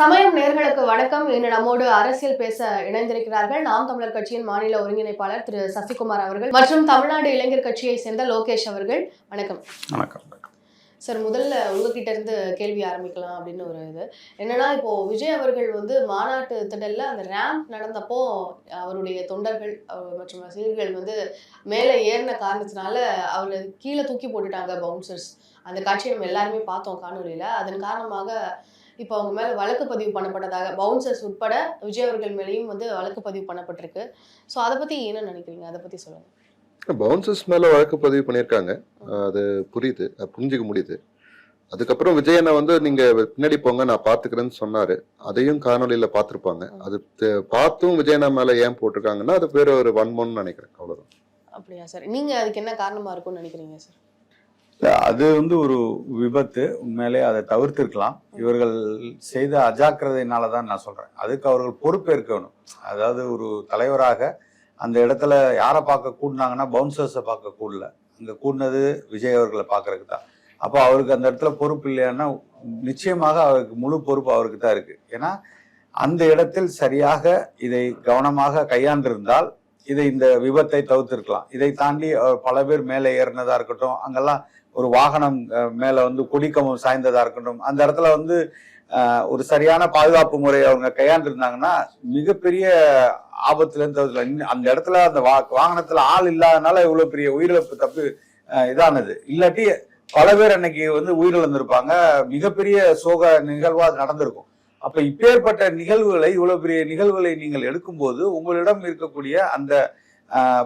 சமயம் நேர்களுக்கு வணக்கம். இன்று நம்மோடு அரசியல் பேச இணைந்திருக்கிறார்கள். நாம் தமிழர் கட்சியின் மாநில ஒருங்கிணைப்பாளர் திரு சசிகுமார் அவர்கள் மற்றும் தமிழ்நாடு இளைஞர் கட்சியை சேர்ந்த லோகேஷ் அவர்கள். வணக்கம். வணக்கம். சார் முதல்ல உங்ககிட்ட இருந்து கேள்வி ஆரம்பிக்கலாம் அப்படின்னு ஒரு இது. என்னன்னா இப்போ விஜய் அவர்கள் வந்து மாநாட்டு திடல்ல அந்த ரேம்ப் நடந்தப்போ அவருடைய தொண்டர்கள் மற்றும் ரசிகர்கள் வந்து மேலே ஏறின காரணத்தினால அவரை கீழே தூக்கி போட்டுட்டாங்க பவுன்சர்ஸ் அந்த காட்சியை நம்ம எல்லாருமே பார்த்தோம் காணொலியில. அதன் காரணமாக இப்போ அவங்க மேல வழக்கு பதிவு பண்ணப்பட்டதாக பவுன்சர்ஸ் உட்பட விஜய் அவர்கள் மேலேயும் வந்து வழக்கு பதிவு பண்ணப்பட்டிருக்கு. ஸோ அதை பத்தி என்ன நினைக்கிறீங்க? அதை பத்தி சொல்லுங்க. பவுன்சர்ஸ் மேல வழக்கு பதிவு பண்ணியிருக்காங்க. அது புரியுது. அது புரிஞ்சுக்க முடியுது. அதுக்கப்புறம் விஜயனை வந்து நீங்க பின்னாடி போங்க நான் பாத்துக்கிறேன்னு சொன்னாரு. அதையும் காணொலியில பார்த்திருப்பாங்க அது பார்த்தும் விஜயனா மேல ஏன் போட்டிருக்காங்கன்னா அது பேர் ஒரு வன்மம்னு நினைக்கிறேன். அவ்வளவுதான். அப்படியா சார்? நீங்க அதுக்கு என்ன காரணமா இருக்கும்னு நினைக்கிறீங்க சார்? அது வந்து ஒரு விபத்து. உண்மையிலே அதை தவிர்த்திருக்கலாம். இவர்கள் செய்த அஜாக்கிரதையினால தான் நான் சொல்றேன். அதுக்கு அவர்கள் பொறுப்பேற்கணும் அதாவது ஒரு தலைவராக அந்த இடத்துல யாரை பார்க்க கூடினாங்கன்னா பவுன்சர்ஸை பார்க்க கூடல. அங்கே கூடினது விஜய் அவர்களை பார்க்கறதுக்கு தான். அப்போ அவருக்கு அந்த இடத்துல பொறுப்பு இல்லையான்னா நிச்சயமாக அவருக்கு முழு பொறுப்பு அவருக்கு தான் இருக்கு. ஏன்னா அந்த இடத்தில் சரியாக இதை கவனமாக கையாண்டிருந்தால் இதை இந்த விபத்தை தவிர்த்திருக்கலாம். இதை தாண்டி பல பேர் மேலே ஏறினதா இருக்கட்டும் அங்கெல்லாம் ஒரு வாகனம் மேலே மேல வந்து கொடிக்கமம் சாய்ந்ததா இருக்கட்டும். அந்த இடத்துல வந்து ஒரு சரியான பாதுகாப்பு முறை அவங்க கையாண்டிருந்தாங்கன்னா மிகப்பெரிய ஆபத்துல அதில் அந்த இடத்துல அந்த வா வாகனத்துல ஆள் இல்லாதனால இவ்வளவு பெரிய உயிரிழப்பு தப்பு இதானது. இல்லாட்டி பல பேர் அன்னைக்கு வந்து உயிரிழந்திருப்பாங்க. மிகப்பெரிய சோக நிகழ்வா அது நடந்திருக்கும். அப்ப இப்பேற்பட்ட நிகழ்வுகளை இவ்வளவு பெரிய நிகழ்வுகளை நீங்கள் எடுக்கும்போது உங்களிடம் இருக்கக்கூடிய அந்த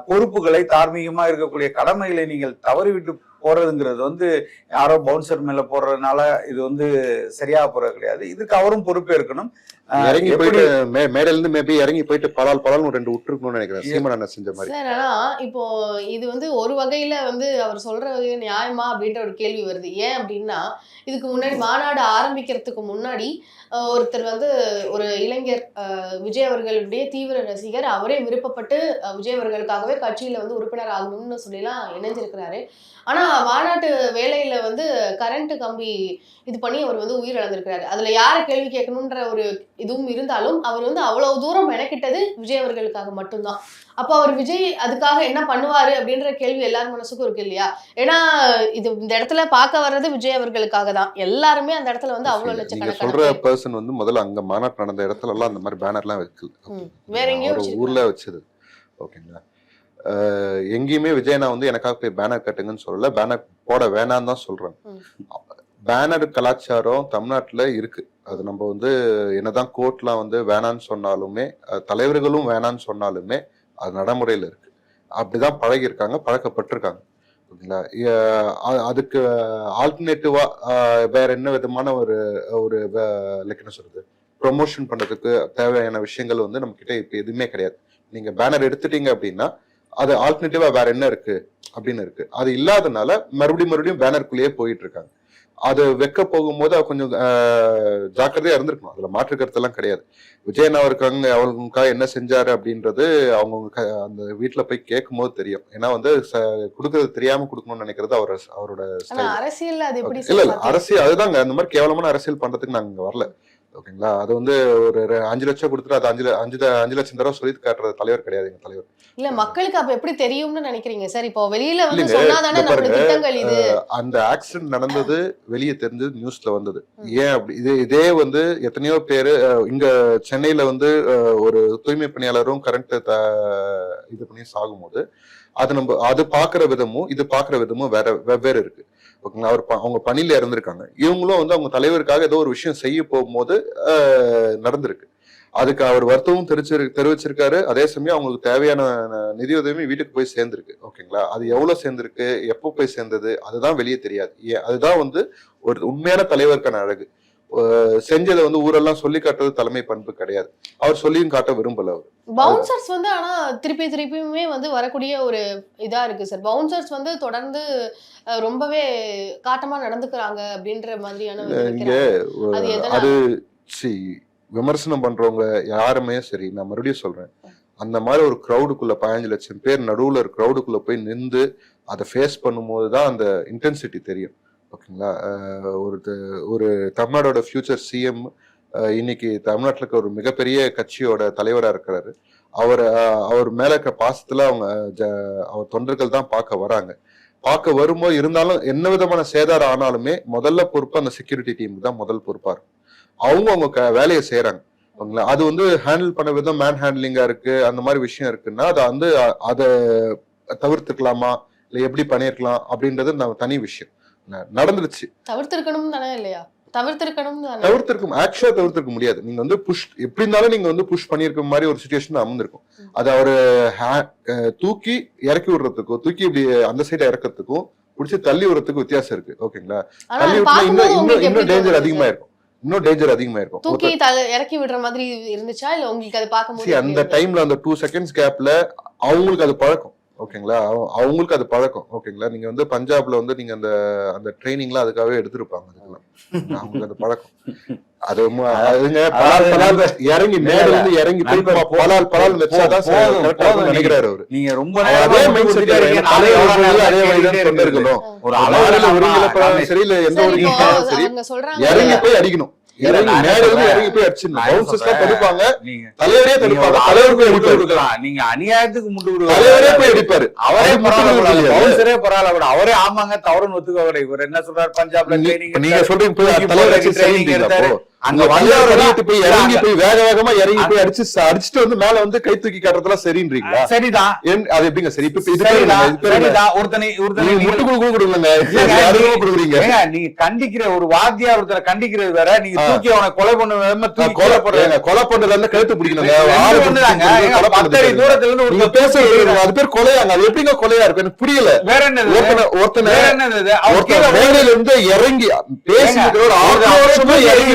பொறுப்புகளை தார்மீகமா இருக்கக்கூடிய கடமைகளை நீங்கள் தவறிவிட்டு போறதுங்கிறது வந்து யாரோ பவுன்சர் மேல போடுறதுனால இது வந்து சரியாக போறது கிடையாது. இதுக்கு அவரும் பொறுப்பேற்கணும். இறங்கி போயிட்டு மேடையில இருந்து மேபி இறங்கி போயிட்டு பலால் பலால் ஒரு ரெண்டு விட்டுருக்கணும்னு நினைக்கிறேன். சீமன் அண்ணன் செஞ்ச மாதிரி. சார் ஆனா இப்போ இது வந்து ஒரு வகையில வந்து அவர் சொல்ற வகையில நியாயமா அப்படின்ற ஒரு கேள்வி வருது. ஏன் அப்படின்னா இதுக்கு முன்னாடி மாநாடு ஆரம்பிக்கிறதுக்கு முன்னாடி ஒருத்தர் வந்து ஒரு இளைஞர் அஹ், விஜய் அவர்களுடைய தீவிர ரசிகர். அவரே விருப்பப்பட்டு விஜய் அவர்களுக்காகவே கட்சியில வந்து உறுப்பினர் ஆகணும்னு சொல்லிலாம் இணைஞ்சிருக்கிறாரு. ஆனா மாநாட்டு வேலையில வந்து கரண்ட் கம்பி இது பண்ணி அவர் வந்து உயிரிழந்திருக்கிறாரு. அதுல யாரை கேள்வி கேட்கணுன்ற ஒரு இதுவும் இருந்தாலும் அவர் வந்து அவ்வளவு தூரம் மெனக்கிட்டது விஜய் அவர்களுக்காக மட்டும்தான். அப்போ அவர் விஜய் அதுக்காக என்ன பண்ணுவாரு அப்படின்ற கேள்வி எல்லார் மனசுக்கும் இருக்கு இல்லையா? ஏன்னா இது இந்த இடத்துல பார்க்க வர்றது விஜய் அவர்களுக்காக தான். எல்லாருமே அந்த இடத்துல வந்து அவ்வளவு நீங்க சொல்ற பர்சன் வந்து முதல்ல அங்க மாநாட்டு நடந்த இடத்துல எல்லாம் அந்த மாதிரி பேனர்லாம் வைக்கல. வேற எங்கேயோ அவர் வச்சிருக்காங்க. ஊர்ல வச்சது. ஓகேங்களா? எங்கேயுமே விஜயனா வந்து எனக்காக போய் பேனர் கட்டுங்கன்னு சொல்லல. பேனர் போட வேணாம்னு தான் சொல்றேன். பேனர் கலாச்சாரம் தமிழ்நாட்டுல இருக்கு. அது நம்ம வந்து என்னதான் கோர்ட்லாம் வந்து வேணான்னு சொன்னாலுமே தலைவர்களும் வேணான்னு சொன்னாலுமே அது நடைமுறையில் இருக்கு. அப்படிதான் பழகியிருக்காங்க பழக்கப்பட்டிருக்காங்க. ஓகேங்களா? அதுக்கு ஆல்டர்னேட்டிவா வேற என்ன விதமான ஒரு ஒரு லைக் என்ன சொல்றது ப்ரொமோஷன் பண்ணுறதுக்கு தேவையான விஷயங்கள் வந்து நம்ம கிட்ட இப்போ எதுவுமே கிடையாது. நீங்க பேனர் எடுத்துட்டீங்க அப்படின்னா அது ஆல்டர்னேட்டிவா வேற என்ன இருக்கு அப்படின்னு இருக்கு. அது இல்லாதனால மறுபடியும் மறுபடியும் பேனருக்குள்ளேயே போயிட்டு இருக்காங்க. அது வைக்க போகும்போது அவ கொஞ்சம் ஜாக்கிரதையா இருந்திருக்கணும். அதுல மாற்று கருத்தெல்லாம் கிடையாது. விஜயன் அவருக்கு அங்க அவங்களுக்காக என்ன செஞ்சாரு அப்படின்றது அவங்கவுங்க க- அந்த வீட்டுல போய் கேட்கும் போது தெரியும். ஏன்னா வந்து கொடுக்கறது தெரியாம கொடுக்கணும்னு நினைக்கிறது அவர் அவரோட Okay. இல்ல இல்ல. அரசியல் அதுதாங்க. அந்த மாதிரி கேவலமான அரசியல் பண்றதுக்கு நாங்க வரல. ஓகேங்களா? அது வந்து ஒரு அஞ்சு லட்சம் கொடுத்துட்டு அது அஞ்சு அஞ்சு அஞ்சு லட்சம் தடவை சொல்லி காட்டுற தலைவர் கிடையாது எங்க தலைவர். இல்ல மக்களுக்கு அப்ப எப்படி தெரியும்னு நினைக்கிறீங்க? சார் இப்போ வெளியில வந்து சொன்னாதானே அந்த ஆக்சிடென்ட் நடந்தது வெளியே தெரிஞ்சது நியூஸ்ல வந்தது. ஏன் அப்படி? இது இதே வந்து எத்தனையோ பேரு இங்க சென்னையில வந்து ஒரு தூய்மை பணியாளரும் கரண்ட் இது பண்ணி சாகும்போது அது நம்ம அது பாக்குற விதமும் இது பாக்குற விதமும் வேற வெவ்வேறு இருக்கு. ஓகேங்களா? அவர் ப- அவங்க பணியில இறந்துருக்காங்க இவங்களும் வந்து அவங்க தலைவருக்காக ஏதோ ஒரு விஷயம் செய்ய போகும்போது நடந்திருக்கு. அதுக்கு அவர் வருத்தமும் தெரிவிச்சிரு தெரிவிச்சிருக்காரு. அதே சமயம் அவங்களுக்கு தேவையான நிதியுதவியும் வீட்டுக்கு போய் சேர்ந்திருக்கு. ஓகேங்களா? அது எவ்வளவு சேர்ந்திருக்கு? எப்போ போய் சேர்ந்தது? அதுதான் வெளியே தெரியாது. ஏன் அதுதான் வந்து ஒரு உண்மையான தலைவருக்கான அழகு. செஞ்சதை வந்து ஊரெல்லாம் சொல்லி காட்டுறது தலைமை பண்பு கிடையாது. அவர் சொல்லியும் காட்ட விரும்பல அவர். பவுன்சர்ஸ் வந்து ஆனா திருப்பி திருப்பியுமே வந்து வரக்கூடிய ஒரு இதா இருக்கு சார். பவுன்சர்ஸ் வந்து தொடர்ந்து ரொம்பவே காட்டமா நடந்துக்கிறாங்க அப்படின்ற மாதிரியான? அது சி விமர்சனம் பண்றவங்க யாருமே சரி நான் மறுபடியும் சொல்றேன். அந்த மாதிரி ஒரு க்ரௌடுக்குள்ள பதினஞ்சு லட்சம் பேர் நடுவுல ஒரு க்ரௌடுக்குள்ள போய் நின்று அதை ஃபேஸ் பண்ணும்போது தான் அந்த இன்டென்சிட்டி தெரியும். ஓகேங்களா? ஒரு த- ஒரு தமிழ்நாடோட ஃபியூச்சர் சிஎம் இன்னைக்கு தமிழ்நாட்டில் இருக்க ஒரு மிகப்பெரிய கட்சியோட தலைவராக இருக்கிறாரு. அவர் அவர் மேலே இருக்க பாசத்தில் அவங்க ஜ- அவர் தொண்டர்கள் தான் பார்க்க வராங்க. பார்க்க வரும்போது இருந்தாலும் என்ன விதமான சேதாரம் ஆனாலுமே முதல்ல பொறுப்பு அந்த செக்யூரிட்டி டீமுக்கு தான் முதல் பொறுப்பாக இருக்கும். அவங்க அவங்க க- வேலையை செய்கிறாங்க ஓகேங்களா? அது வந்து ஹேண்டில் பண்ண விதம் மேன் ஹேண்ட்லிங்காக இருக்குது அந்த மாதிரி விஷயம் இருக்குன்னா அதை வந்து அதை தவிர்த்துக்கலாமா? இல்லை எப்படி பண்ணியிருக்கலாம்? அப்படின்றது நம்ம தனி விஷயம். நடந்துருச்சு தவிர்த்திருக்கணும் தானே இல்லையா? தவிர்த்திருக்கணும் தவிர்த்திருக்கும் ஆக்சுவலா தவிர்த்திருக்க முடியாது. நீங்க வந்து புஷ் எப்படி இருந்தாலும் நீங்க வந்து புஷ் பண்ணிருக்க மாதிரி ஒரு சுச்சுவேஷன் அமர்ந்திருக்கும். அது அவரு தூக்கி இறக்கி விடுறதுக்கும் தூக்கி இப்படி அந்த சைடு இறக்கிறதுக்கும் பிடிச்சி தள்ளி விடுறதுக்கு வித்தியாசம் இருக்கு. ஓகேங்களா தள்ளி அது விட்டுனா இன்னும் இன்னும் இன்னும் டேஞ்சர் அதிகமா இருக்கும். இன்னும் டேஞ்சர் அதிகமா இருக்கும். தூக்கி இறக்கி விடுற மாதிரி இருந்துச்சா? இல்ல உங்களுக்கு அது பார்க்கும்போது அந்த? டைம்ல அந்த டூ செகண்ட்ஸ் கேப்ல அவங்களுக்கு அது பழக்கம். ஓகேங்களா? அவ- அவங்களுக்கு அது பழக்கம். ஓகேங்களா? நீங்க வந்து பஞ்சாப்ல வந்து நீங்க அந்த அந்த ட்ரைனிங்லாம் அதுக்காகவே எடுத்திருப்பாங்க அதுக்கெல்லாம். அவங்களுக்கு அது பழக்கம். அது அதுங்க பலால் பலால் இறங்கி மேல இருந்து இறங்கி பலால் பலால் வச்சாதான். நினைக்கிறாரு அவரு. நீங்க ரொம்ப அதே மைண்ட் செட். அதே வழிதான் தொண்டர்களும் ஒரு ஒரு அளவுல காமி- சரி இல்ல எந்த ஒரு சரி இறங்கி போய் அடிக்கணும். நீங்க அநியாயத்துக்கு முட்டு தலைவரே போய் அடிப்பாரு. அவரே பரவாயில்ல பரவாயில்ல. கூட அவரே ஆமாங்க தவறுன்னு ஒத்துக்க இவர் என்ன சொல்றாரு? பஞ்சாப்ல நீங்க. சொல்றீங்க அங்க வந்தவர் போய் இறங்கி போய் வேக வேகமா இறங்கி போய் அடிச்சு அடிச்சுட்டு வந்து மேல வந்து கை தூக்கி காட்டுறதுலாம் சரின்றீங்களா? சரிதான். அது எப்படிங்க? சரி இப்ப இது சரிதான். என்ன? என்ன? ஒருத்தனை ஒருத்தனை முட்டு கொடுக்க கொடுக்குறீங்க? கொடுக்குறீங்க நீங்க கண்டிக்கிற ஒரு வாத்தியார் ஒருத்தரை கண்டிக்கிறது வேற. நீங்க. தூக்கி அவனை கொலை பண்ண கொலை போடுறேன் கொலை பண்றதுல இருந்து கழுத்து பிடிக்கணுங்க. பத்தடி தூரத்துல இருந்து நீங்க தூக்கி அது பேர் கொலையாங்க. அது எப்படிங்க கொலையா இருக்கும் எனக்கு புரியல. வேற என்னது? ஒருத்தனை ஒருத்தனை மேடையில இருந்து இறங்கி பேசிட்டு ஒரு இறங்கி.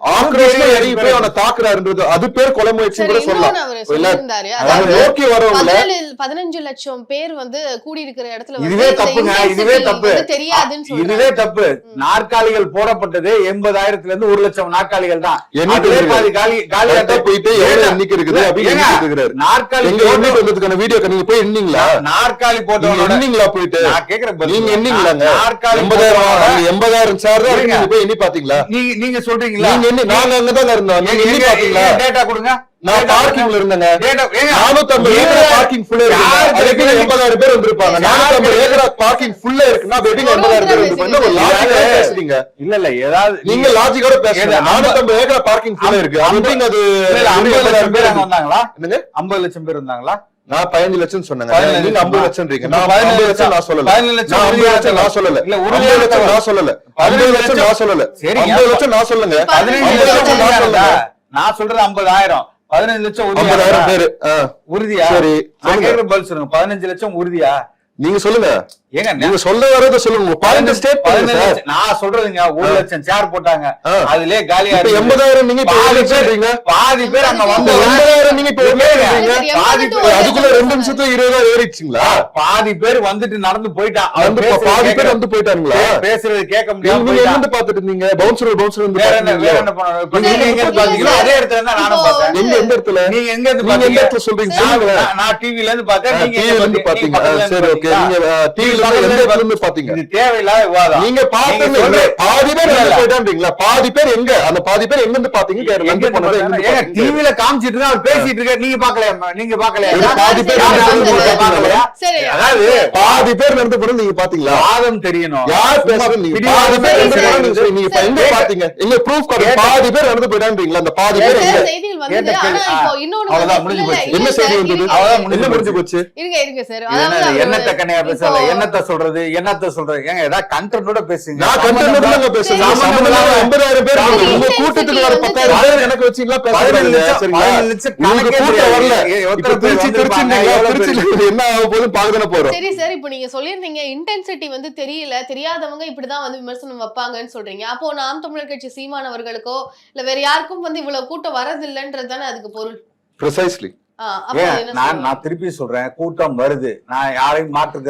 ஆக்ரோஷமா இறங்கி போய் அவனை தாக்குறாருன்றது அது பேர் கொலை முயற்சி சரி கூட சொல்லலாம். இன்னொன்னு அவரு இல்ல, சொல்லியிருந்தாரு. அதை அதாவது நோக்கி வரவங்கள பதினேழு பதினஞ்சு லட்சம் பேர் வந்து கூடி இருக்கிற இடத்துல வந்து இதுவே இந்த தப்புங்க, intensity இதுவே தப்பு. வந்து தெரியாதுன்னு சொல்றாங்க இதுவே தப்பு. நாற்காலிகள் போடப்பட்டது எண்பதாயிரத்துல இருந்து ஒரு லட்சம் நாற்காலிகள் தான். போயிட்டு எவ்வளவு எண்ணிக்கை இருக்குது அப்படின்னு நாற்காலி எங்க போட்டு- எண்ணிட்டு வந்ததுக்கான வீடியோ நீங்க போய் எண்ணீங்களா? நாற்காலி போட்டவனோட எண்ணீங்களா போயிட்டு? நான் கேக்குற பதில் நீங்க. எண்ணீங்களாங்க? நாற்காலி எண்பதாயிரம் எண்பதாயிரம் சார் போய் எண்ணி பாத்தீங்களா? நீங்க நீங்க சொல்றீங்களா? நீங்க அங்கதான் இருந்தோம்? நீங்க எண்ணி பாத்தீங்களா டேட்டா கொடுங்க? நான் பார்க்கிங்ல இருந்தேங்க. நானூத்தி ஐம்பது ஏக்கரா பார்க்கிங் ஃபுல்லா இருக்கு? எண்பதாயிரம் பேர் வந்திருப்பாங்க. நானூத்தி ஐம்பது? ஏக்கரா பார்க்கிங் ஃபுல்லா இருக்குன்னா ஒரு எண்பதாயிரம் பேர் வந்திருப்பாங்க ஒரு பேசுறீங்க. லாஜிக்கா பேசுறீங்க? இல்ல இல்ல ஏதாவது நீங்க லாஜிக்கோட பேசுறீங்க நானூத்தி ஐம்பது ஏக்கரா பார்க்கிங் ஃபுல்லா இருக்கு. எப்படிங்க அது இல்ல, இல்ல, 50 லட்சம் பேர் அங்க வந்தாங்களா? என்னங்க? 50 லட்சம் பேர் வந்தாங்களா? நான் பதினஞ்சு லட்சம் சொன்னேங்க. நீங்க ஐம்பது லட்சம் இப்ப நான் பதினஞ்சு லட்சம் நான் சொல்லல. பதினஞ்சு லட்சம் நான் ஐம்பது லட்சம் நான் சொல்லல. இல்ல, உறுதியான லட்சம். நான் சொல்லல. பதினஞ்சு லட்சம் நான் சொல்லல. சரிங்க. ஐம்பது லட்சம் நான் சொல்லுங்க பதினஞ்சு லட்சம் நான்? சொல்லல. நான் சொல்றது ஐம்பதாயிரம் பதினஞ்சு லட்சம் ஐம்பதாயிரம் பேரு. உறுதியா? சரி சொல்லுங்க. சொல்லுங்க. பதினஞ்சு லட்சம் உறுதியா? நீங்க சொல்லுங்க. ஏங்க நீங்க சொல்ல வரத சொல்லுங்க பாயிண்ட் ஸ்டேட் பண்ணுங்க. நான் சொல்றதுங்க ஒரு. லட்சம் சேர் போட்டாங்க. அதுலயே காலியா இப்ப இருக்குது. எண்பதாயிரம் நீங்க பாதி பேர் சொல்றீங்க பாதி பேர் அங்க வந்து எண்பதாயிரம் நீங்க இப்ப பாதி பேர் அதுக்குள்ள ரெண்டு நிமிஷத்துல இருபதாயிரம் ஏறிடுச்சுங்களா பாதி பேர் வந்துட்டு நடந்து போயிட்டான் வந்து பாதி பேர். வந்து போயிட்டாங்களா பேசுறது கேட்க நீங்க நீங்க. எங்க பாத்துட்டு இருந்தீங்க பவுன்சர் பவுன்சர் வந்து வேற என்ன வேற? என்ன இல்ல, நீங்க எங்க இருந்து. அதே இடத்துல இருந்தா நானும் பார்த்தேன் எங்க எந்த இடத்துல நீங்க எங்க இருந்து நீங்க எந்த பாத்தீங்க இடத்துல சொல்றீங்க நான் டிவில இருந்து பார்த்தேன் நீங்க டிவில எங்க இருந்து பாத்தீங்க? நீங்க சரி ஓகே? நீங்க டிவில தேவையில்லாத விவாதம். நீங்க பாதி பேர் பாதி பேர் எங்க? அந்த பாதி பேர் எங்க இருந்து பாத்தீங்க கேரு எங்க வந்து இருந்து போனது எங்க பார்த்தா- இருந்து ஏங்க, பாத்தீங்க டிவில காமிச்சிட்டு தான் அவர் பேசிட்டு இருக்காரு. நீங்க பாக்கலையா நீங்க பாக்கலையா? இது பாதி பேர் யாரு வந்து வந்து போனது பாக்கலையா? சரி அதாவது பாதி பேர் நடந்து போனது நீங்க பாத்தீங்களா? வாதம் தெரியணும். யார் பேசுறது? நீங்க பாதி பேர் நடந்து எங்க. பாத்தீங்க? எங்க ப்ரூஃப் கார்டு பாதி பேர் நடந்து போயிட்டான்றீங்களா? அந்த பாதி பேர் எங்க? முடிஞ்சு என்ன இல்ல, செய்தி இருங்க, வந்தது? இருங்க. அவ்வளவுதான் முடிஞ்சு என்ன முடிஞ்சு போச்சு. இருங்க இருங்க சார். இது என்னது? அதாவது என்னத்த கண்ணையா பேசல இப்போ- என்னத்த சொல்றது? என்னத்த சொல்றது? ஏங்க ஏதாவது கண்டென்ட்டோட பேசுங்க. நான் கண்டென்ட் பேசுறேன். எண்பதாயிரம் பேர் சரி. உங்க கூட்டத்துக்கு வர பத்தாயிரம் பேர் எனக்கு வச்சீங்களா என்ன ஆக போகுதுன்னு பாக்கதானே போறோம். சரி சார். இப்போ நீங்க சொல்லியிருந்தீங்க இன்டென்சிட்டி வந்து தெரியல. தெரியாதவங்க இப்படிதான் வந்து விமர்சனம் வைப்பாங்கன்னு சொல்றீங்க. அப்போ நாம் தமிழர் கட்சி சீமானவர்களுக்கோ இல்ல வேற யாருக்கும் வந்து இவ்வளவு கூட்டம் வரதில்லைன்றது தானே அதுக்கு பொருள்? ப்ரிசைஸ்லி ஏன் நான்? நான் திருப்பி சொல்றேன் கூட்டம் வருது நான் யாரையும் மாற்று.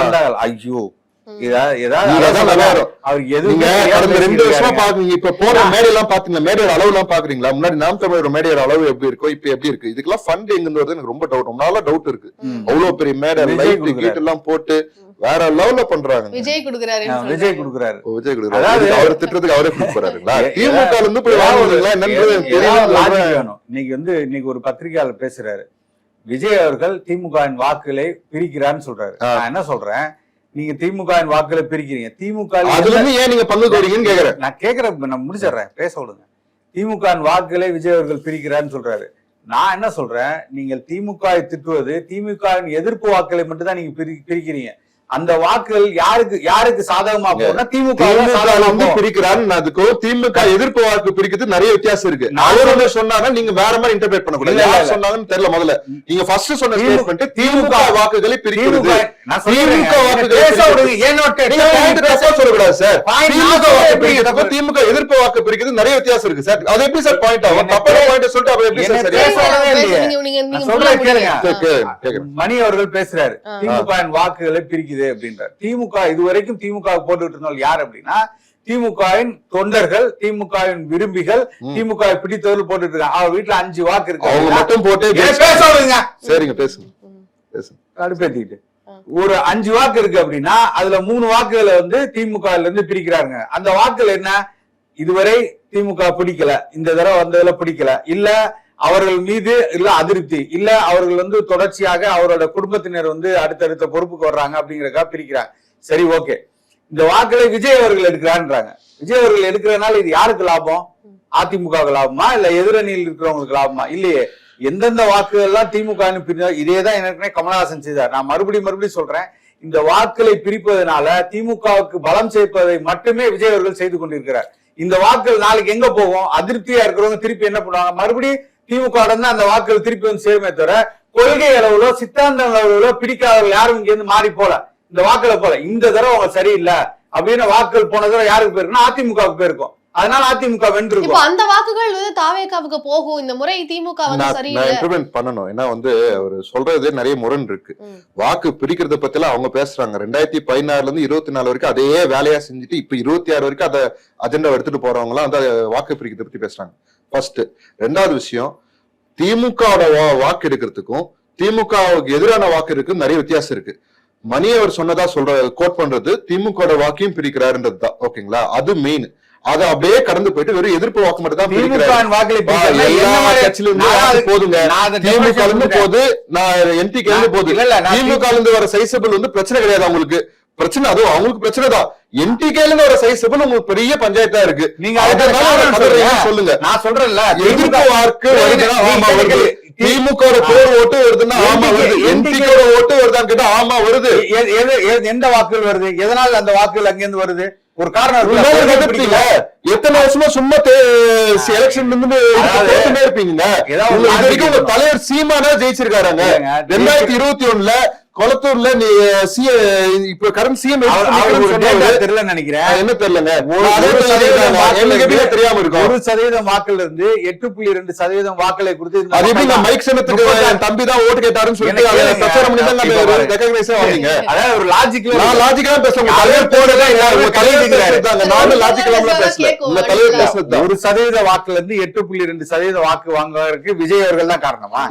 வந்தாங்க. ஐயோ ரெண்டு வருஷமா. பாக்குறீங்க. இப்ப போற மேடையெல்லாம் பாத்தீங்களா மேடையோட அளவு எல்லாம் பாக்குறீங்களா? முன்னாடி நாம் தமிழர் மேடையோட அளவு எப்படி இருக்கும் இப்ப எப்படி இருக்கு? இதுக்கெல்லாம் ஃபண்ட் எங்க இருந்து வருது எனக்கு ரொம்ப டவுட் ரொம்ப டவுட் இருக்கு. அவ்வளவு பெரிய மேடை லைட். கீட் எல்லாம் போட்டு வேற லெவல்ல பண்றாங்க. விஜய் கொடுக்குறாரு விஜய் கொடுக்குறாரு. விஜய் கொடுக்குறாரு. அவர் திட்டுறதுக்கு அவரே கொடுக்க போறாருங்களா? ஏ- திமுக இருந்து போய் இன்னைக்கு வந்து இன்னைக்கு ஒரு பத்திரிகையாளர் பேசுறாரு. விஜய் அவர்கள் திமுகவின் வாக்குகளை பிரிக்கிறான்னு சொல்றாரு. நான் என்ன சொல்றேன்? நீங்க திமுகவின் வாக்குகளை பிரிக்கிறீங்க. திமுக ஏன் நீங்க பங்கு கோரீங்கன்னு கேக்குறேன். நான் கேக்குறேன் நான் முடிச்சிடுறேன். பேச விடுங்க. திமுகவின் வாக்குகளை விஜய் அவர்கள் பிரிக்கிறான்னு சொல்றாரு. நான் என்ன சொல்றேன்? நீங்கள் திமுக திட்டுவது திமுகவின் எதிர்ப்பு வாக்குகளை மட்டும் தான் நீங்க பிரி- பிரிக்கிறீங்க. அந்த வாக்குகள் யாருக்கு யாருக்கு சாதகமா போனா திமுக போகும். பிரிக்கிறான்னு அதுக்கும் திமுக எதிர்ப்பு வாக்கு பிரிக்கிறது நிறைய வித்தியாசம் இருக்கு. நான் அவர் ஒண்ணு சொன்னாங்க நீங்க வேற மாதிரி இன்டர்பிரேட் பண்ணக்கூடாது யார். சொன்னாங்கன்னு தெரியல முதல்ல. நீங்க ஃபர்ஸ்ட் சொன்ன திமுக ஸ்டேட்மெண்ட் திமுக வாக்குகளை பிரிக்கிறது. திமுக வாக்குகளை சொல்லக்கூடாது சார் திமுக வாக்கு பிரிக்கிறப்ப திமுக எதிர்ப்பு வாக்கு பிரிக்கிறது நிறைய வித்தியாசம் இருக்கு சார் அது எப்படி சார் பாயிண்ட் ஆகும்? தப்பான பாயிண்ட் சொல்லிட்டு அப்ப எப்படி சார்? சரியா. மணி அவர்கள் பேசுறாரு. திமுக வாக்குகளை பிரிக்குது. அப்படின்றார். திமுக இதுவரைக்கும் திமுக போட்டுட்டு இருந்தவங்க யார் அப்படின்னா திமுகவின் தொண்டர்கள் திமுகவின் விரும்பிகள். திமுக பிடித்தவர்கள் போட்டுட்டு இருக்காங்க அவர் வீட்டுல அஞ்சு வாக்கு இருக்கு அவங்க மட்டும் போட்டு பேச. விடுங்க. சரிங்க பேசுங்க. பேசுங்க. கடுப்பேத்திக்கிட்டு. ஆ. ஒரு அஞ்சு வாக்கு இருக்கு அப்படின்னா அதுல மூணு வாக்குகளை வந்து திமுக இருந்து பிரிக்கிறாங்க அந்த வாக்குகள் என்ன? இதுவரை திமுக பிடிக்கல. இந்த தடவை வந்ததுல பிடிக்கல. இல்ல அவர்கள் மீது இல்ல அதிருப்தி. இல்ல அவர்கள் வந்து தொடர்ச்சியாக அவரோட குடும்பத்தினர் வந்து அடுத்தடுத்த பொறுப்புக்கு வர்றாங்க அப்படிங்கறதுக்காக பிரிக்கிறாங்க. சரி ஓகே. இந்த வாக்களை விஜய் அவர்கள் எடுக்கிறான்றாங்க விஜய் அவர்கள் எடுக்கிறதுனால இது யாருக்கு லாபம்? அதிமுகவுக்கு லாபமா? இல்ல எதிரணியில் இருக்கிறவங்களுக்கு லாபமா? இல்லையே. எந்தெந்த வாக்குகள் எல்லாம் திமுக பிரிந்தா இதே தான் ஏற்கனவே கமலஹாசன் செய்தார். நான் மறுபடியும் மறுபடியும் சொல்றேன். இந்த வாக்குகளை பிரிப்பதனால திமுகவுக்கு பலம் சேர்ப்பதை மட்டுமே விஜய் அவர்கள் செய்து கொண்டிருக்கிறார். இந்த வாக்குகள் நாளைக்கு எங்க போகும்? அதிருப்தியா இருக்கிறவங்க திருப்பி என்ன பண்ணுவாங்க? மறுபடியும் திமுக அந்த வாக்குகள் திருப்பி வந்து சேருமே தவிர கொள்கை அளவுலோ சித்தாந்த அளவுலோ பிடிக்காதவர்கள் யாரும் இங்க இருந்து மாறி போல. இந்த வாக்குல போல. இந்த தடவை அவங்க சரியில்லை. அப்படின்னு வாக்குகள் போன தடவை யாருக்கு போயிருக்குன்னா அதிமுகவுக்கு போயிருக்கும். அதனால அதிமுக இப்போ வென்றிருக்கும் அந்த வாக்குகள் வந்து தாவேகாவுக்கு போகும். இந்த முறை திமுக வந்து சரியில்லை. இம்ப்ளிமெண்ட் பண்ணணும். ஏன்னா வந்து அவர் சொல்றது நிறைய முரண் இருக்கு. வாக்கு பிரிக்கிறத பத்தி எல்லாம் அவங்க பேசுறாங்க. ரெண்டாயிரத்தி பதினாறுல இருந்து இருபத்தி நாலு வரைக்கும் அதே வேலையா செஞ்சுட்டு இப்ப இருபத்தி ஆறு வரைக்கும் அதை அஜெண்டா எடுத்துட்டு போறவங்க எல்லாம் வந்து வாக்கு பிரிக்கிறத பத்தி பேசுறாங்க. ஃபர்ஸ்ட் ரெண்டாவது விஷயம் திமுகவோட வா- வாக்கு எடுக்கிறதுக்கும் திமுகவுக்கு எதிரான வாக்கு இருக்கு நிறைய வித்தியாசம் இருக்கு. மணி அவர் சொன்னதா சொல்ற கோட் பண்றது திமுக வாக்கையும் பிரிக்கிறாருன்றது தான் ஓகேங்களா அது மெயின் அதை அப்படியே கடந்து போயிட்டு வெறும் எதிர்ப்பு வாக்கு மட்டும் தான் பிரிக்கிறாரு. திமுக வாக்குகளை பா, பிரிக்கிறதுனா எல்லா என்ன மாதிரி- கட்சியில இருந்து நான் வாக்கு அது- போதுங்க திமுக கொடுத்தேன். போது நான் எம்பி இல்ல, நான் திமுக இருந்து வர சைசபிள் வந்து பிரச்சனை கிடையாது அவங்களுக்கு. பிரச்சனை அதுவும் அவங்களுக்கு பிரச்சனை தான். என்டிகேல இருந்து வர சைசபிள் உங்களுக்கு பெரிய பஞ்சாயத்தா இருக்கு. நீங்க சொல்லுங்க. நான் சொல்றேன்ல எதிர்ப்பு வாக்கு திமுக போர் ஓட்டு வருதுன்னா ஆமா வருது. என்டிகே ஓட்டு வருதான்னு கேட்டா ஆமா வருது. எந்த வாக்குகள் வருது? எதனால அந்த வாக்குகள் அங்கிருந்து வருது? ஒரு காரணம். எத்தனை வருஷமா சும்மா எலெக்ஷன் இருந்து இருப்பீங்க தலைவர் சீமானா ஜெயிச்சிருக்காருங்க. ரெண்டாயிரத்தி இருபத்தி ஒண்ணுல கொளத்தூர்ல நீ சி இப்ப கரண்ட் சிஎம் தெரியலன்னு நினைக்கிறேன். என்ன தெரியலங்க? தெரியாம இருக்கும். ஒரு சதவீதம் வாக்குல இருந்து எட்டு புள்ளி ரெண்டு சதவீதம் வாக்களை கொடுத்து இந்த அது எப்படி மைக் சின்னத்துக்கு தம்பி தான் ஓட்டு கேட்டாருன்னு சொல்லிட்டு. பிரச்சாரம் பண்ணி தான் வாங்க அதாவது ஒரு லாஜிக்ல நான் லாஜிக்கலா உங்க தலைவர் இல்ல உங்க தலைவர் நானும் லாஜிக்கலாம பேசல உங்க தலைவர் பேசுறது ஒரு சதவீத வாக்குல இருந்து எட்டு புள்ளி ரெண்டு சதவீத வாக்கு வாங்குவதற்கு விஜய் அவர்கள் தான் காரணமா?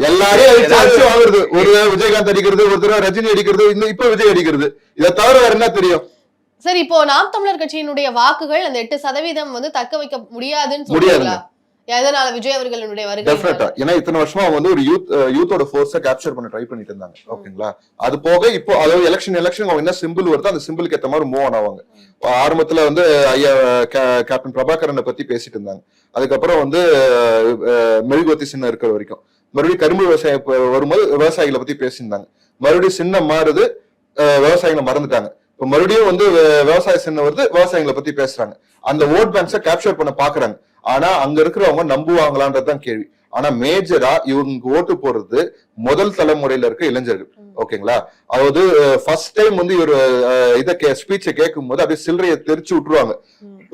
அடிச்சு வாங்குறது. ஒரு விஜயகாந்த் அடிக்கிறது ஒரு தடவை ரஜினி அடிக்கிறது இன்னும் இப்ப விஜய் அடிக்கிறது. இதை தவிர வேற என்ன தெரியும்? சரி இப்போ நாம் தமிழர் கட்சியினுடைய வாக்குகள் அந்த எட்டு சதவீதம் வந்து தக்க வைக்க முடியாதுன்னு. சொல்றீங்களா? எதனால விஜய் அவர்களுடைய டெஃபினட்டா வருகை ஏன்னா இத்தனை வருஷமா வந்து ஒரு யூத் யூத்தோட ஃபோர்ஸ கேப்சர் பண்ண ட்ரை பண்ணிட்டு இருந்தாங்க. ஓகேங்களா? அது போக இப்போ அதாவது எலெக்ஷன் எலெக்ஷன் அவங்க என்ன சிம்பிள் வருதோ அந்த சிம்பிளுக்கு ஏத்த மாதிரி மூவ் ஆன் ஆவாங்க. ஆரம்பத்துல வந்து ஐயா கேப்டன் பிரபாகரனை பத்தி பேசிட்டு இருந்தாங்க. அதுக்கப்புறம் வந்து அஹ், மெழுகுவர்த்தி சின்னம் இருக்கிற வரைக்கும். மறுபடியும் கரும்பு விவசாயம் இப்ப வரும்போது விவசாயிகளை பத்தி பேசியிருந்தாங்க. மறுபடியும் சின்னம் மாறுது விவசாயிகளை மறந்துட்டாங்க. இப்ப மறுபடியும் வந்து விவசாய சின்னம் வருது விவசாயிகளை பத்தி பேசுறாங்க. அந்த ஓட் பேங்க்ஸை கேப்சர் பண்ண பாக்குறாங்க. ஆனா அங்க இருக்கிறவங்க நம்புவாங்களான்றதுதான் கேள்வி. ஆனா மேஜரா இவங்க ஓட்டு போடுறது முதல் தலைமுறையில இருக்க இளைஞர்கள். ஓகேங்களா? அதாவது ஃபர்ஸ்ட் டைம் வந்து இவர் இத ஸ்பீச்சை கேட்கும் போது அப்படியே சில்லறையை தெரிச்சு விட்டுருவாங்க.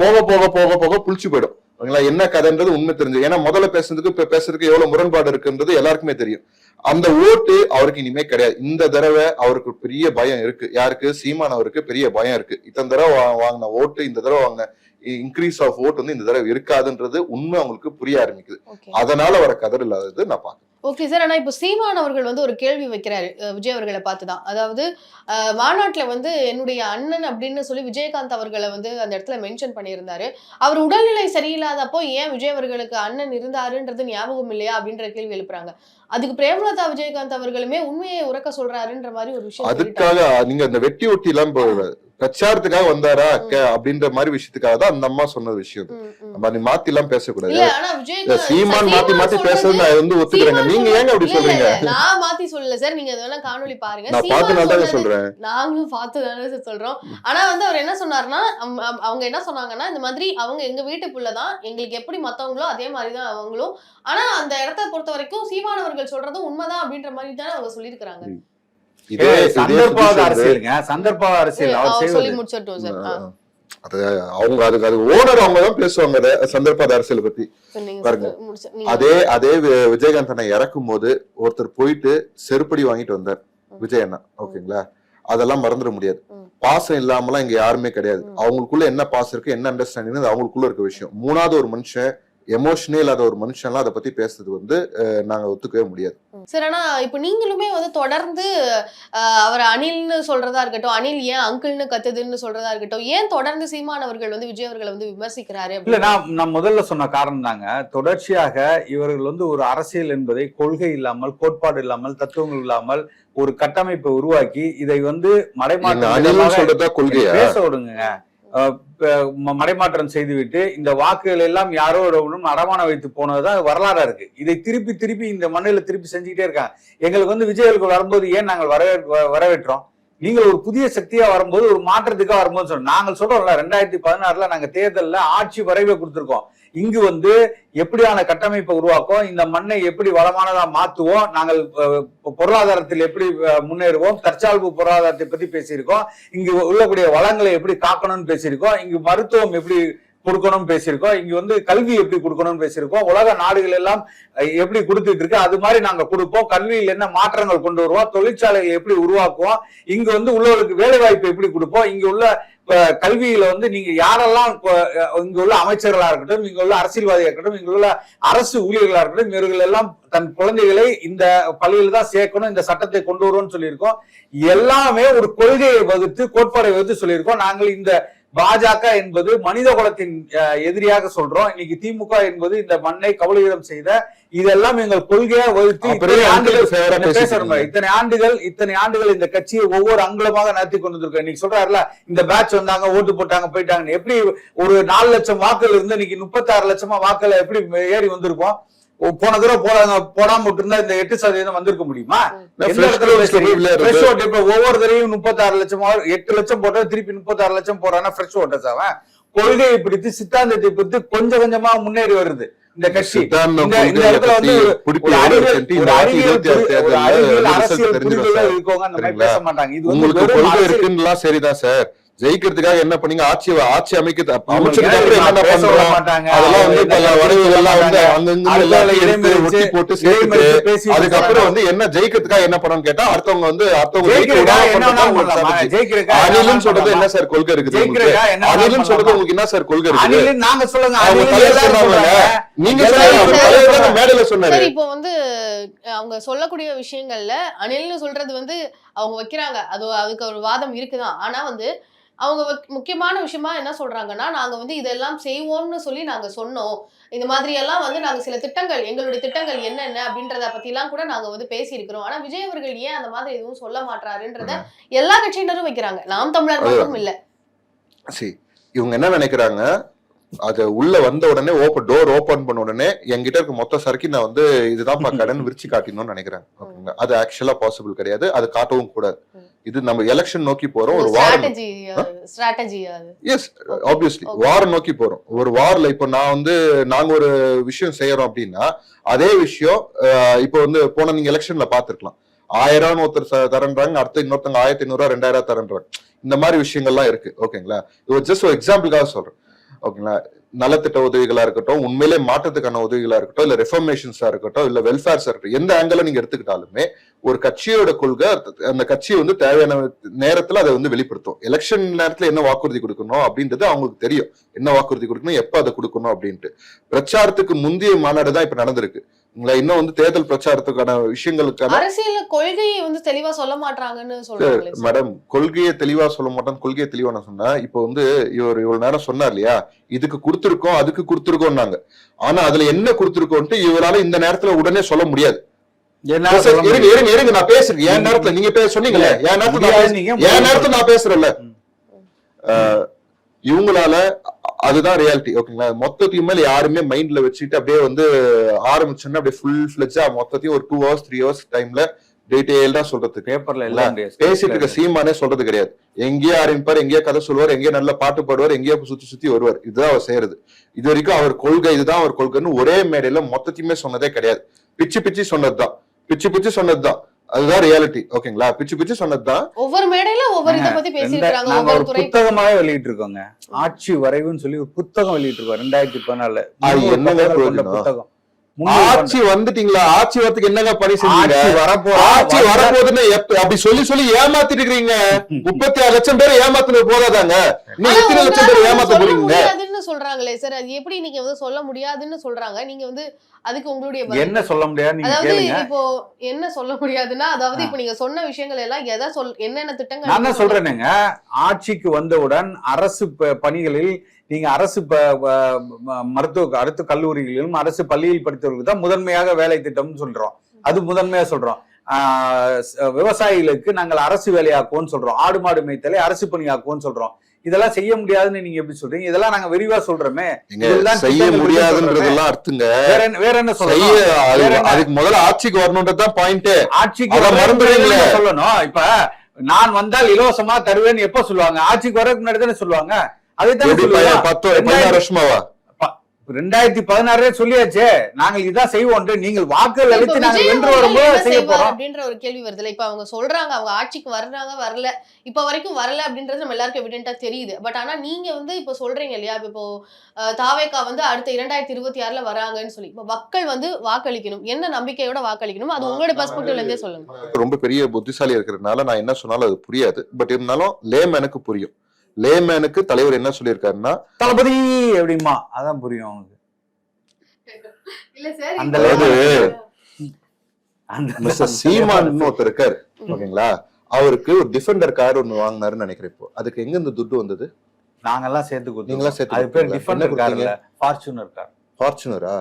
போக போக போக போக புளிச்சு போயிடும். ஓகேங்களா? என்ன கதைன்றது உண்மை தெரிஞ்சு ஏன்னா முதல்ல பேசுறதுக்கு இப்ப பேசுறதுக்கு எவ்வளவு முரண்பாடு இருக்குன்றது எல்லாருக்குமே தெரியும். அந்த ஓட்டு அவருக்கு இனிமே கிடையாது. இந்த தடவை அவருக்கு பெரிய பயம் இருக்கு. யாருக்கு? சீமான் அவருக்கு பெரிய பயம் இருக்கு. இத்தனை தடவை வாங்கின ஓட்டு இந்த தடவை வாங்கின இன்க்ரீஸ் ஆஃப் ஓட் வந்து இந்த தடவை இருக்காதுன்றது உண்மை அவங்களுக்கு புரிய ஆரம்பிக்குது. அதனால வர கதர் இல்லாதது நான் பாக்குறேன் ஓகே சார் ஆனா இப்போ சீமான் அவர்கள் வந்து ஒரு கேள்வி வைக்கிறாரு. விஜய் அவர்களை பார்த்து தான் அதாவது மாநாட்டுல வந்து என்னுடைய அண்ணன் அப்படின்னு சொல்லி விஜயகாந்த் அவர்களை வந்து அந்த இடத்துல மென்ஷன் பண்ணியிருந்தாரு. அவர் உடல்நிலை சரியில்லாதப்போ ஏன் விஜய் அவர்களுக்கு அண்ணன் இருந்தாருன்றது ஞாபகம் இல்லையா அப்படின்ற கேள்வி எழுப்புறாங்க. அதுக்கு பிரேமலதா விஜயகாந்த் அவர்களுமே உண்மையை உறக்க சொல்றாருன்ற மாதிரி ஒரு விஷயம். அதுக்காக நீங்க அந்த வெட்டி ஒட்டி எல்லாம் பிரச்சாரத்துக்காக வந்தாரா அக்க அப்படின்ற மாதிரி விஷயத்துக்காக தான் அந்த அம்மா சொன்ன விஷயம். நம்ம நீ மாத்தி எல்லாம் பேசக்கூடாது. சீமான் மாத்தி மாத்தி பேசுறது நான் வந்து ஒத்துக்கிறேங்க. நீங்க ஏங்க அப்படி சொல்றீங்க? நான் மாத்தி சொல்லல சார். நீங்க அதெல்லாம் காணொளி பாருங்க. நான் பார்த்தனால சொல்றேன். நாங்களும் பார்த்து தானே சார் சொல்றோம். ஆனா வந்து அவர் என்ன சொன்னாருன்னா அவங்க என்ன சொன்னாங்கன்னா இந்த மாதிரி அவங்க எங்க வீட்டு புள்ள தான் எங்களுக்கு எப்படி மத்தவங்களோ அதே மாதிரி தான் அவங்களும். ஆனா அந்த இடத்த பொறுத்த வரைக்கும் சீமானவர்கள் சொல்றதும் உண்மைதான் அப்படின்ற மாதிரி தானே அவங்க சொல்லியிருக்கிறாங்க. இதே வந்து- அரசியலுங்க. சந்தர்ப்பாத அரசியல். அவர் சொல்லி முடிச்சிட்டோம் சார். அது அவங்க அதுக்கு அது ஓனர் அவங்க தான் பேசுவாங்க அத சந்தர்ப்பாத அரசியல் பத்தி. பாருங்க. அதே அதே வி- விஜயகாந்தனை இறக்கும் போது ஒருத்தர் போயிட்டு செருப்படி வாங்கிட்டு வந்தார். விஜய் அண்ணா ஓகேங்களா? அதெல்லாம் மறந்துட முடியாது. பாசம் இல்லாமலாம் இங்க யாருமே கிடையாது. அவங்களுக்குள்ள என்ன பாசம் இருக்கு என்ன அண்டர்ஸ்டாண்டிங் அது அவங்களுக்குள்ள இருக்க விஷயம். மூணாவது ஒரு மனுஷன் எமோஷனே இல்லாத ஒரு மனுஷன்லாம் அதை பத்தி பேசுறது வந்து நாங்க ஒத்துக்கவே முடியாது. சரி ஆனா இப்ப நீங்களுமே வந்து தொடர்ந்து ஆஹ், அவர் அனில்னு சொல்றதா இருக்கட்டும் அனில் ஏன் அங்கிள்னு கத்துதுன்னு சொல்றதா இருக்கட்டும் ஏன் தொடர்ந்து சீமான் அவர்கள் வந்து விஜய் அவர்களை வந்து விமர்சிக்கிறாரு இல்ல அப்படின்னு? நான் நான் முதல்ல சொன்ன காரணம் தாங்க. தொடர்ச்சியாக இவர்கள் வந்து ஒரு அரசியல் என்பதை கொள்கை இல்லாமல் கோட்பாடு இல்லாமல் தத்துவங்கள் இல்லாமல் ஒரு கட்டமைப்பை உருவாக்கி இதை வந்து மடைமாற்றம் பேச விடுங்க மடைமாற்றம் செய்துவிட்டு இந்த வாக்குகள் எல்லாம் யாரோ ஒருவனும் அடமான வைத்து போனதுதான் வரலாறா இருக்கு. இதை திருப்பி திருப்பி இந்த மண்ணில திருப்பி செஞ்சுக்கிட்டே இருக்காங்க. எங்களுக்கு வந்து விஜய்களுக்கு வரும்போது ஏன் நாங்கள் வரவே வரவேற்றோம்? நீங்கள் ஒரு புதிய சக்தியா வரும்போது ஒரு மாற்றத்துக்காக வரும்போது சொல்றோம் நாங்கள் சொல்றோம்ல ரெண்டாயிரத்தி பதினாறுல நாங்க தேர்தலில் ஆட்சி வரைவை கொடுத்துருக்கோம். இங்கு வந்து எப்படியான கட்டமைப்பை உருவாக்கும் இந்த மண்ணை எப்படி வளமானதா மாத்துவோம் நாங்கள் பொருளாதாரத்தில் எப்படி முன்னேறுவோம் தற்சார்பு பொருளாதாரத்தை பத்தி பேசியிருக்கோம் இங்கு உள்ளக்கூடிய வளங்களை எப்படி காக்கணும்னு பேசியிருக்கோம் இங்கு மருத்துவம் எப்படி கொடுக்கணும்னு பேசியிருக்கோம் இங்க வந்து கல்வி எப்படி கொடுக்கணும்னு பேசியிருக்கோம் உலக நாடுகள் எல்லாம் எப்படி கொடுத்துட்டு இருக்கு அது மாதிரி நாங்க கொடுப்போம் கல்வியில் என்ன மாற்றங்கள் கொண்டு வருவோம் தொழிற்சாலைகள் எப்படி உருவாக்குவோம் இங்க வந்து உள்ளவர்களுக்கு வேலை வாய்ப்பு எப்படி கொடுப்போம் இங்க உள்ள கல்வியில வந்து நீங்க யாரெல்லாம் இங்க உள்ள அமைச்சர்களா இருக்கட்டும் இங்க உள்ள அரசியல்வாதியா இருக்கட்டும் இங்க உள்ள அரசு ஊழியர்களா இருக்கட்டும் இவர்கள் எல்லாம் தன் குழந்தைகளை இந்த பள்ளியில தான் சேர்க்கணும் இந்த சட்டத்தை கொண்டு வருவோம்னு சொல்லியிருக்கோம். எல்லாமே ஒரு கொள்கையை வகுத்து கோட்பாடை வகுத்து சொல்லியிருக்கோம். நாங்கள் இந்த பாஜக என்பது மனித குலத்தின் எதிரியாக சொல்றோம். இன்னைக்கு திமுக என்பது இந்த மண்ணை கபலீகரம் செய்த இதெல்லாம் எங்கள் கொள்கையா வகுத்து அப்புறம் இத்தனை ஆண்டுகள்? இத்தனை ஆண்டுகள் இத்தனை ஆண்டுகள் இந்த கட்சியை ஒவ்வொரு அங்குலமாக நடத்தி கொண்டு வந்திருக்கோம். இன்னைக்கு சொல்றாருல இந்த பேட்ச் வந்தாங்க ஓட்டு போட்டாங்க போயிட்டாங்க எப்படி ஒரு நாலு லட்சம் வாக்குகள் இருந்து இன்னைக்கு முப்பத்தாறு லட்சமா வாக்குல எப்படி ஏறி வந்திருப்போம்? போன தடவை போடாங்க போடாம விட்டுருந்தா இந்த எட்டு சதவீதம் வந்திருக்க முடியுமா. ஃப்ரெஷ் ஓட்டு இப்ப ஒவ்வொரு தடவையும் முப்பத்தாறு லட்சம் எட்டு லட்சம் போட்டா திருப்பி முப்பத்தாறு லட்சம் போறான்னா ஃப்ரெஷ் ஓட்டர்ஸ் அவன் கொள்கையை பிடித்து சித்தாந்தத்தை பிடித்து கொஞ்சம் கொஞ்சமா முன்னேறி வருது இந்த கட்சி. இந்த- இடத்துல வந்து அரசியல். இருக்கவங்க அந்த மாதிரி? பேச மாட்டாங்க. இது வந்து உங்களுக்கு கொள்கை சரிதான் சார். ஜெயிக்கிறதுக்காக என்ன பண்ணீங்க? ஆட்சி ஆட்சி அமைக்க பண்றோம்? அதெல்லாம் வந்து பல. அங்கங்க ஒட்டி போட்டு அதுக்கப்புறம். வந்து என்ன ஜெயிக்கிறதுக்காக என்ன பண்ணணும்னு கேட்டா அடுத்தவங்க வந்து அடுத்தவங்க அணிலும் சொல்றது என்ன சார் கொள்கை இருக்குது அணிலும் சொல்றது? உங்களுக்கு என்ன சார் கொள்கை இருக்குது? நாங்க சொல்லுங்க. நீங்க சொன்னீங்க, மேடையில சொன்னாரு. சார் இப்போ வந்து அவங்க சொல்லக்கூடிய விஷயங்கள்ல அனில்னு சொல்றது வந்து அவங்க வைக்கிறாங்க. அது அதுக்கு ஒரு வாதம் இருக்குதான். ஆனா வந்து அவங்க முக்கியமான விஷயமா என்ன சொல்றாங்கன்னா நாங்க வந்து இதெல்லாம் செய்வோம்னு சொல்லி நாங்க சொன்னோம். இந்த மாதிரி எல்லாம் வந்து நாங்க சில திட்டங்கள் எங்களுடைய திட்டங்கள் என்னென்ன அப்படின்றத பத்தி எல்லாம் கூட நாங்க வந்து பேசியிருக்கிறோம். ஆனா விஜய் அவர்கள் ஏன் அந்த மாதிரி எதுவும் சொல்ல மாட்டாருன்றத எல்லா கட்சியினரும் வைக்கிறாங்க. நாம் தமிழர் மட்டும் இல்ல. see இவங்க என்ன நினைக்கிறாங்க? அது உள்ள வந்த உடனே ஓப்பன் டோர் ஓபன் பண்ண உடனே என்கிட்ட இருக்க மொத்த சரக்கு நான் வந்து இதுதான் கடன் விரிச்சு காட்டினோம்னு நினைக்கிறேன் ஓகேங்களா? அது ஆக்சுவலா பாசிபிள் கிடையாது. அது காட்டவும் கூடாது. இது நம்ம எலெக்ஷன் நோக்கி போறோம் ஒரு வாரம். Yes obviously. வாரம் நோக்கி போறோம். ஒரு வாரில் இப்போ நான் வந்து நாங்க ஒரு விஷயம் செய்யறோம் அப்படின்னா அதே விஷயம் இப்போ வந்து போன நீங்க எலெக்ஷன்ல பாத்துருக்கலாம் ஆயிரம் ஒருத்தர் தரன்றாங்க அடுத்து இன்னொருத்தங்க ஆயிரத்தி ஐநூறுவா ரெண்டாயிரம் தரன்றாங்க. இந்த மாதிரி விஷயங்கள்லாம் இருக்கு. ஓகேங்களா? இது ஜஸ்ட் ஒரு எக்ஸாம்பிளுக்காக சொல்றேன். ஓகேங்களா? நலத்திட்ட உதவிகளா இருக்கட்டும் உண்மையிலே மாற்றத்துக்கான உதவிகளா இருக்கட்டும் இல்ல ரெஃபர்மேஷன்ஸா இருக்கட்டும் இல்ல வெல்ஃபேர்ஸா இருக்கட்டும் எந்த ஆங்கிள் நீங்க எடுத்துக்கிட்டாலுமே ஒரு கட்சியோட கொள்கை அந்த கட்சி வந்து தேவையான நேரத்துல அதை வந்து வெளிப்படுத்தும். எலெக்ஷன் நேரத்துல என்ன வாக்குறுதி கொடுக்கணும் அப்படின்றது அவங்களுக்கு தெரியும். என்ன வாக்குறுதி கொடுக்கணும் எப்ப அதை கொடுக்கணும் அப்படின்ட்டு. பிரச்சாரத்துக்கு முந்தைய மாநாடு தான் இப்ப நடந்திருக்கு. இன்னும் வந்து தேர்தல் பிரச்சாரத்துக்கான விஷயங்களுக்கான அரசியல் கொள்கையை வந்து தெளிவா சொல்ல மாட்டாங்கன்னு சொல்றாங்களே சார். மேடம் கொள்கையை தெளிவா சொல்ல மாட்டேன் கொள்கையை தெளிவா நான் சொன்னேன். இப்போ வந்து இவர் இவ்வளவு நேரம் சொன்னார் இல்லையா? இதுக்கு கொடுத்திருக்கோம் அதுக்கு கொடுத்திருக்கோம்னாங்க. ஆனா அதுல என்ன கொடுத்திருக்கோம்ட்டு இவரால இந்த நேரத்துல உடனே சொல்ல முடியாது. இருங்க. இருங்க இருங்க நான் பேசுறேன். என் நேரத்துல நீங்க பேச சொன்னீங்களே என் நேரத்துல நீங்க என். நேரத்துல நான் பேசுறேன்ல? இவங்களால அதுதான் ரியாலிட்டி ஓகேங்களா மொத்தத்தையும் மேல யாருமே மைண்ட்ல வச்சுட்டு அப்படியே வந்து ஆரம்பிச்சோன்னா அப்படியே ஃபுல் ஃபிளெஜா மொத்தத்தையும் ஒரு டூ ஹவர்ஸ் த்ரீ ஹவர்ஸ் டைம்ல டீடைல்டா சொல்றதுக்கு. பேப்பர்ல எல்லாம். பேசிட்டு இருக்க சீமானே சொல்றது கிடையாது. எங்கேயோ ஆரம்பிப்பார் எங்கேயோ கதை சொல்லுவார் எங்கேயோ நல்ல பாட்டு பாடுவார் எங்கேயோ சுத்தி சுத்தி வருவார். இதுதான் அவர் செய்யறது. இது வரைக்கும் அவர் கொள்கை இதுதான் அவர் கொள்கைன்னு ஒரே மேடையில மொத்தத்தையுமே சொன்னதே கிடையாது. பிச்சு பிச்சு சொன்னதுதான். பிச்சு பிச்சு சொன்னதுதான். அதுதான் ரியாலிட்டி ஓகேங்களா பிச்சு பிச்சு சொன்னதுதான். ஒவ்வொரு மேடையில ஒவ்வொரு இதை பத்தி பேசியிருக்காங்க நாங்க ஒரு புத்தகமாவே வெளியிட்டு இருக்கோங்க ஆட்சி வரைவுன்னு சொல்லி ஒரு புத்தகம் வெளியிட்டு இருக்கோம் ரெண்டாயிரத்தி பதினாலுல. அது என்னங்க? புத்தகம். ஆட்சி வந்துட்டீங்களா? ஆட்சி வரதுக்கு என்னங்க பணி செஞ்சீங்க? ஆட்சி வரப்போ ஆட்சி வரப்போகுதுன்னு எப்ப- அப்படி சொல்லி சொல்லி ஏமாத்திட்டு இருக்கீங்க முப்பத்தி ஆறு லட்சம் பேர் ஏமாத்துறது போதாதாங்க? எத்தனை லட்சம் பேர் ஏமாத்த போறீங்க? சொல்றாங்களே சார் அது எப்படி நீங்க வந்து சொல்ல முடியாதுன்னு சொல்றாங்க? நீங்க வந்து அதுக்கு உங்களுடைய. என்ன சொல்ல முடியாது நீங்க அதாவது இப்போ என்ன சொல்ல முடியாதுன்னா அதாவது. இப்ப நீங்க சொன்ன விஷயங்கள் எல்லாம் எதை சொல் என்னென்ன திட்டங்கள் நான் சொல்றேனுங்க. ஆட்சிக்கு வந்தவுடன் அரசு பணிகளில் நீங்க அரசு மருத்துவ அரசு கல்லூரிகளிலும் அரசு பள்ளியில் படித்தவர்களுக்கு தான் முதன்மையாக வேலை திட்டம்னு சொல்றோம். அது முதன்மையா சொல்றோம். ஆஹ் ச- விவசாயிகளுக்கு நாங்கள் அரசு வேலையாக்குவோம்னு சொல்றோம். ஆடு மாடு மேய்த்தலை அரசு பணியாக்குவோம்னு சொல்றோம். இதெல்லாம் செய்ய முடியாதுன்னு நீங்க எப்படி சொல்றீங்க? இதெல்லாம் நாங்க விரிவா சொல்றோமே. செய்ய முடியாதுன்றதெல்லாம் அர்த்தங்க. வேற என்ன வேற என்ன சொல்லணும்? என்ன? அதுக்கு முதல்ல ஆட்சிக்கு வரணுன்றதுதான் பாயிண்ட் ஆட்சிக்கு என்ன சொல்லணும்? இப்ப நான் வந்தால் இலவசமா தருவேன்னு எப்ப சொல்லுவாங்க? ஆட்சிக்கு வரதுக்கு முன்னாடி தானே சொல்லுவாங்க. வருஷமாவா? ரெண்டாயிரத்தி பதினாறே சொல்லியாச்சே. நாங்கள் இதான் செய்வோம் நீங்கள் வாக்குகள் அளித்து நாங்கள் விஜய் வென்று அவர்கள் வரும்போது என்ன செய்ய செய்வார் போறோம். அப்படின்ற ஒரு கேள்வி வருதுல இப்ப அவங்க சொல்றாங்க அவங்க ஆட்சிக்கு வர்றாங்க வரல. இப்ப வரைக்கும் வரல அப்படின்றது நம்ம எல்லாருக்கும் எவிடென்ட்டா தெரியுது. பட் ஆனா நீங்க வந்து இப்ப சொல்றீங்க இல்லையா? இப்ப இப்போ அஹ், தாவேகா வந்து அடுத்த இரண்டாயிரத்தி இருபத்தி ஆறுல வராங்கன்னு சொல்லி. இப்ப மக்கள் வந்து வாக்களிக்கணும். என்ன நம்பிக்கையோட வாக்களிக்கணும்? அது உங்களோட பெர்ஸ்பெக்டிவ்ல இருந்தே சொல்லுங்க. ரொம்ப பெரிய புத்திசாலி இருக்கிறதுனால நான் என்ன சொன்னாலும் அது புரியாது. பட் இருந்தாலும் லேமேனுக்கு புரியும். லேமேனுக்கு தலைவர் என்ன சொல்லியிருக்காருன்னா தளபதி எப்படிமா அதான் புரியும் அவனுக்கு. இல்ல சார் அந்த மிஸ்டர் சீமான் ஒருத்தர் இருக்காரு ஓகேங்களா? அவருக்கு ஒரு டிஃபெண்டர் கார் ஒண்ணு வாங்கினாருன்னு நினைக்கிறேன் இப்போ. அதுக்கு எங்க இந்த துட்டு வந்தது? நாங்கெல்லாம் சேர்த்து கொடுத்தோம் நீங்களா சேர்த்து அது பேர் கொடுத்தீங்களா? டிஃபெண்டர் என்ன கார்ல ஃபார்ச்சுனர் கார் ஃபார்ச்சுனரா.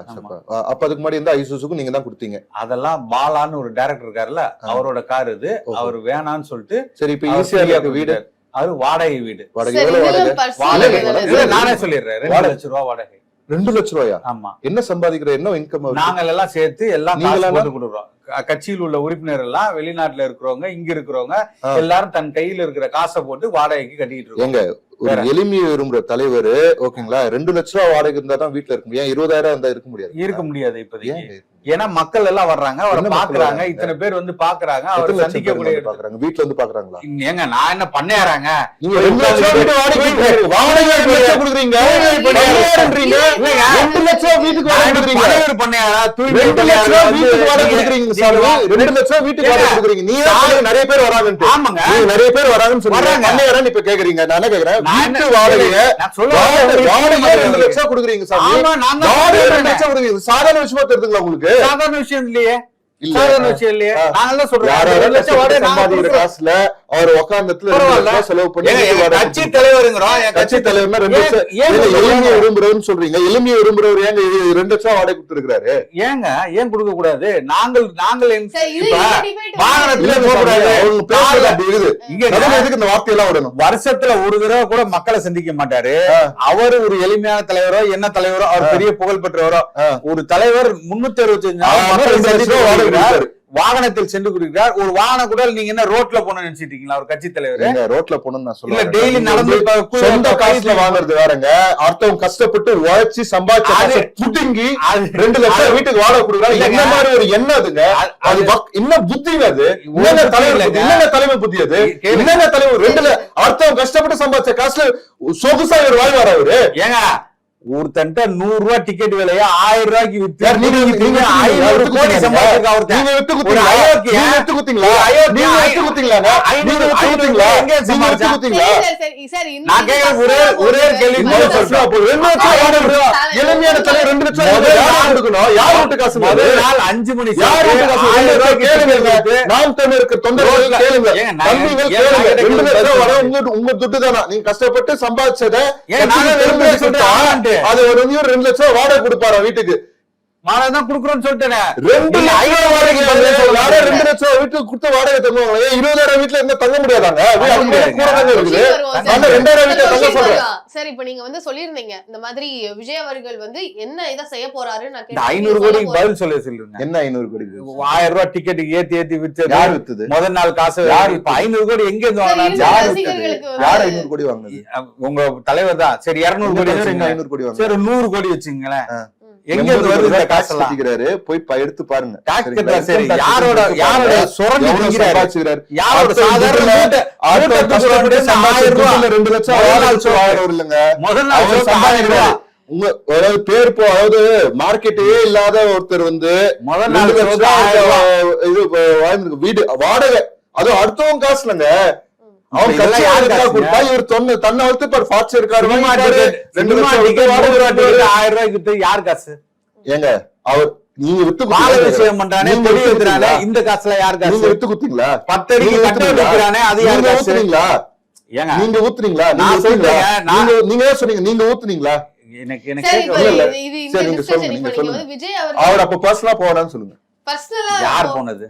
அப்ப அதுக்கு முன்னாடி இருந்தா ஐசூசுக்கும் நீங்க தான் கொடுத்தீங்க. அதெல்லாம் பாலான்னு ஒரு டைரக்டர் இருக்காருல்ல. அவரோட கார் இது. அவர் வேணான்னு சொல்லிட்டு சரி இப்ப ஈஸியா வீடு? அது வாடகை வீடு. வாடகை வாடகை. நானே சொல்லிடுறேன். ரெண்டு. லட்சம் ரூபா வாடகை. ரெண்டு லட்ச ரூபாயா? ஆமா. என்ன சம்பாதிக்கிற என்ன இன்கம் நாங்கள் எல்லாம் சேர்த்து எல்லாம்? போட்டு கொடுக்குறோம். கட்சியில் உள்ள உறுப்பினர் எல்லாம் வெளிநாட்டுல இருக்கிறவங்க இங்க இருக்கிறவங்க. எல்லாரும் தன் கையில இருக்கிற காசை போட்டு வாடகைக்கு கட்டிட்டு இருக்கோம். ஒரு வேற. எளிமையை விரும்புற தலைவர் ஓகேங்களா? ரெண்டு லட்ச ரூபா வாடகை இருந்தா தான் வீட்டுல இருக்க முடியும். ஏன் இருபதாயிரம் இருந்தா இருக்க முடியாது? இருக்க முடியாது இப்போதைக்கு. ஏன்னா மக்கள் எல்லாம் வர்றாங்க அவரை பாக்குறாங்க? இத்தனை பேர் வந்து பாக்குறாங்க அவர் சந்திக்கக்கூடிய பாக்குறாங்க வீட்டுல வந்து பாக்குறாங்களா ஏங்க நான் என்ன பண்ணையாராங்க? நீங்க ரெண்டு லட்சம் வாடகை கொடுக்குறீங்க. வாடகை கொடுக்குறீங்க. ரெண்டு லட்சம் ரூபா வீட்டுக்கு வாடகை கொடுக்குறீங்க. பனையூர் பண்ணையாரா தூய்மை ரெண்டு லட்சம் ரூபா வீட்டுக்கு வாடகை நீங்க- கொடுக்குறீங்க நீங்க சாமி. வா- ரெண்டு லட்சம் ரூபா வீட்டுக்கு வாடகை ஏங்க. கொடுக்குறீங்க. நீ தான் சாமி. சொல்றீங்க, நிறைய பேர் வராங்கன்ட்டு. ஆமாங்க. நிறைய பேர் வராங்கன்னு சொல்றீங்க இப்ப கேக்குறீங்க? நான் என்ன கேக்குறேன்? வீட்டு வாடகைய வாடகை ரெண்டு லட்சம் கொடுக்குறீங்க கொடுக்குறீங்க. சாதாரண விஷயமா தெரியுதுங்களா உங்களுக்கு? சாதாரண விஷயம் இல்லையே. கட்சி. தலைவருங்கிறோம். கட்சி கொடுக்குறாங்க? எளிமையை விரும்புறவர்னு சொல்றீங்க. எளிமையை விரும்புறவர் ஏங்க ரெண்டு லட்சம் வாடகை கொடுத்துருக்காரு ஏங்க ஏன் கொடுக்க கூடாது நாங்கள் நாங்கள் வாகனத்துல வந்து- போக கூடாது. அவங்க பேசுறது அப்படி இருக்குது. இங்க நடுவுல எதுக்கு இந்த வார்த்தையெல்லாம் விடணும்? வருஷத்துல ஒரு தடவை கூட மக்களை சந்திக்க மாட்டாரு. அவர் ஒரு எளிமையான தலைவரோ என்ன தலைவரோ அவர் பெரிய புகழ் பெற்றவரோ. ஒரு தலைவர் முன்னூத்தி அறுபத்தி கொடுத்தாரு. வாகனத்தில் சென்று கொடுக்கிறார் ஒரு வாகன கூட நீங்க என்ன ரோட்ல போன நினைச்சிட்டு இருக்கீங்களா ஒரு கட்சி தலைவர் ரோட்ல போகணும்னு நான் சொல்லுவேன் டெய்லி நடந்து சொந்த காசுல வாங்குறது வேறங்க அர்த்தம் கஷ்டப்பட்டு உழைச்சி சம்பாதிச்ச புடுங்கி ரெண்டு லட்சம் வீட்டுக்கு வாடகை கொடுக்குறாங்க. என்ன மாதிரி ஒரு எண்ணம் அதுங்க அது- என்ன புத்திங்க அது புத்தி தலைவர். புத்தி? என்னங்க தலைமை புத்தி அது. என்னங்க தலைவர் ரெண்டு ல- அர்த்தம் கஷ்டப்பட்டு சம்பாதிச்ச காசுல சொகுசா இவர் வாழ்வார் அவரு ஏங்க ஒருத்தன்ட்ட நூறு ரூபாய் டிக்கெட் விலைய ஆயிரம் ரூபாய்க்கு வித்து. ஐநூறு கோடி ஒரு ஒரு. கேள்வி சொல்றேன். அப்போ ரெண்டு லட்சம் கொடுக்கணும்? யார் நாள் வீட்டு காசு அஞ்சு மணி யார் வீட்டு காசு? ஆயிரம் ticket கேளுங்க. நாம் தமிழருக்கு தொண்டர்கள் கேளுங்க. உங்க துட்டு தானா? நீங்க கஷ்டப்பட்டு சம்பாதிச்சத அது ஒரு வந்து ரெண்டு லட்சம் வாடகை கொடுப்பாரா வீட்டுக்கு மாலை தான் குடுக்குறோம்னு சொல்லிட்டேனே. ரெண்டு லட்சம் ஐநூறு வாடகை வாடகை. ரெண்டு லட்சம் வீட்டுக்கு கொடுத்து வாடகை தருவாங்க ஏன் இருபதாயிரம் வீட்டுல இருந்தா தங்க முடியாதாங்க? ரெண்டாயிரம் வீட்டுல சார், தங்க விஷயம் சொல்றேன். வரலாம். சார் இப்ப நீங்க வந்து சொல்லியிருந்தீங்க இந்த மாதிரி விஜய் அவர்கள் வந்து என்ன இதை செய்ய போறாரு நான் இந்த கேட்டேன். ஐநூறு கோடிக்கு. பதில் சொல்ல சொல்லுங்க என்ன ஐநூறு கோடி ஆயிரம் ரூபாய் டிக்கெட்டுக்கு ஏத்தி ஏத்தி வித்து யார் வித்தது? முதல் நாள் காசு. யார் இப்ப ஐநூறு கோடி எங்க இருந்து இருந்த யார் யார் ஐநூறு கோடி வாங்குது? உங்க தலைவர் தான். சரி இருநூறு கோடி. ஐநூறு கோடி சரி நூறு கோடி வச்சுங்களேன். எங்க இருந்து வருது இந்த காசெல்லாம் கட்டிக்கிறாரு போய் எடுத்து பாருங்க டாக்ஸ் சரி யாரோட யாரோட. சுரண்டி சம்பாதிச்சுக்கிறாரு? யாரோட சாதாரண ஆயிரம் ரூபாய். ரெண்டு லட்சம். வாங்குறவர் இல்லைங்க முதல் நாள் ஆயிரம் சம்பாதிக்கிறாரு. உங்க அதாவது பேர் போ அதாவது மார்க்கெட்டே இல்லாத ஒருத்தர் வந்து முதல் நாள் ஆயிரம். இது வாழ்ந்திருக்கு. வீடு வாடகை அதுவும் அடுத்தவங்க காசுலங்க இதெல்லாம் கட்சி யாரு யாருக்கா? கொடுத்தா இவர் தொன்னு தன்னை வளர்த்து இப்ப ஃபார்ச்சர் இருக்காரு. ரெண்டு லட்சம் ரூபாய் ஆயிரம் ரூபாய்க்கு வித்து யார் காசு? ஏங்க அவர் நீங்க வித்து பால? விஷயம் பண்றானே வித்து வைக்கிறானே குடுத்தீங்களா? இந்த காசுல யார் நீங்க காசு வித்து குத்தீங்களா நீங்க கட்டடம் ஊத்துனீங்களா? விற்கிறானே அது யார் நீங்க காசு? ஊத்துனீங்களா? ஏங்க நீங்க ஊத்துனீங்களா? நான் நான்- நீங்க நீங்க சொன்னீங்க நீங்க ஊத்துனீங்களா? எனக்கு எனக்கு சரி, நீங்க சொல்லுங்க, நீங்க சொல்லுங்க. வந்து விஜய் அவர் அப்ப பர்சனலா போனான்னு சொல்லுங்க. யார் போனது?